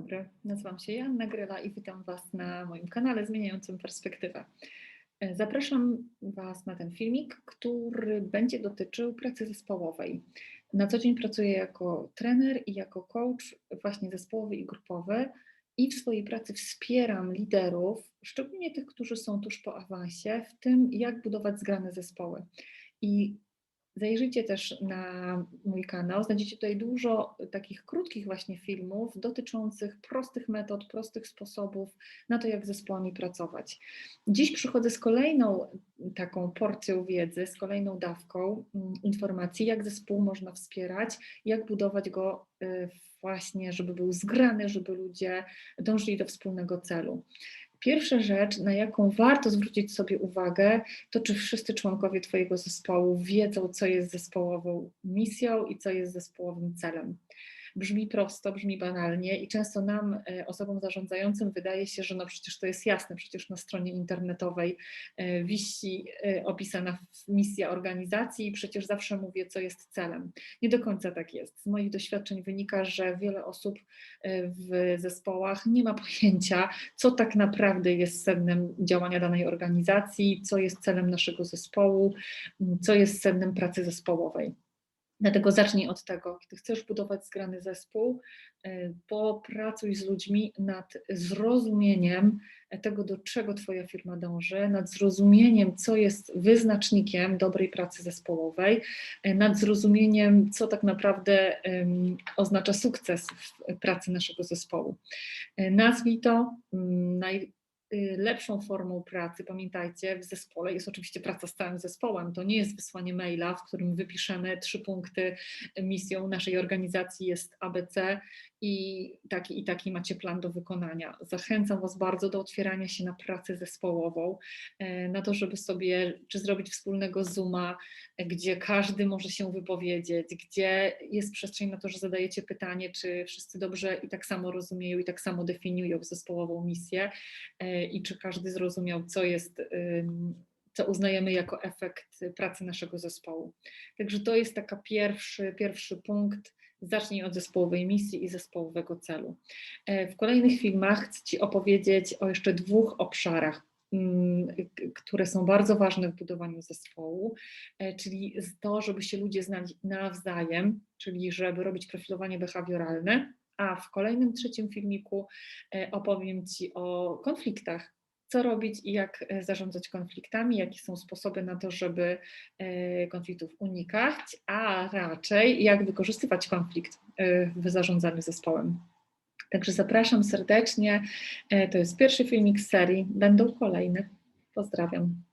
dobry, nazywam się Joanna Gryla i witam Was na moim kanale Zmieniającym Perspektywę. E, Zapraszam Was na ten filmik, który będzie dotyczył pracy zespołowej. Na co dzień pracuję jako trener i jako coach właśnie zespołowy i grupowy i w swojej pracy wspieram liderów, szczególnie tych, którzy są tuż po awansie, w tym jak budować zgrane zespoły. I Zajrzyjcie też na mój kanał. Znajdziecie tutaj dużo takich krótkich właśnie filmów dotyczących prostych metod, prostych sposobów na to, jak z zespołami pracować. Dziś przychodzę z kolejną taką porcją wiedzy, z kolejną dawką mm, informacji, jak zespół można wspierać, jak budować go y, właśnie, żeby był zgrany, żeby ludzie dążyli do wspólnego celu. Pierwsza rzecz, na jaką warto zwrócić sobie uwagę, to czy wszyscy członkowie Twojego zespołu wiedzą, co jest zespołową misją i co jest zespołowym celem. Brzmi prosto, brzmi banalnie i często nam, e, osobom zarządzającym, wydaje się, że no przecież to jest jasne, przecież na stronie internetowej e, wisi e, opisana misja organizacji i przecież zawsze mówię, co jest celem. Nie do końca tak jest. Z moich doświadczeń wynika, że wiele osób w zespołach nie ma pojęcia, co tak naprawdę jest sednem działania danej organizacji, co jest celem naszego zespołu, co jest sednem pracy zespołowej. Dlatego zacznij od tego, kiedy chcesz budować zgrany zespół, y, popracuj z ludźmi nad zrozumieniem tego, do czego Twoja firma dąży, nad zrozumieniem, co jest wyznacznikiem dobrej pracy zespołowej, y, nad zrozumieniem, co tak naprawdę oznacza sukces w pracy naszego zespołu. Y, nazwij to um, naj, lepszą formą pracy, pamiętajcie, w zespole jest oczywiście praca z całym zespołem. To nie jest wysłanie maila, w którym wypiszemy trzy punkty. Misją naszej organizacji jest ABC i taki i taki macie plan do wykonania. Zachęcam Was bardzo do otwierania się na pracę zespołową, e, na to, żeby sobie czy zrobić wspólnego Zooma, gdzie każdy może się wypowiedzieć, gdzie jest przestrzeń na to, że zadajecie pytanie, czy wszyscy dobrze i tak samo rozumieją i tak samo definiują zespołową misję e, i czy każdy zrozumiał, co jest co uznajemy jako efekt pracy naszego zespołu. Także to jest taka pierwszy, pierwszy punkt Zacznij od zespołowej misji i zespołowego celu. E, w kolejnych filmach chcę Ci opowiedzieć o jeszcze dwóch obszarach, które są bardzo ważne w budowaniu zespołu, e, czyli to, żeby się ludzie znali nawzajem, czyli żeby robić profilowanie behawioralne, a w kolejnym trzecim filmiku e, opowiem Ci o konfliktach, co robić i jak e, zarządzać konfliktami, jakie są sposoby na to, żeby e, konfliktów unikać, a raczej jak wykorzystywać konflikt w zarządzaniu zespołem. Także zapraszam serdecznie. To jest pierwszy filmik z serii, będą kolejne. Pozdrawiam.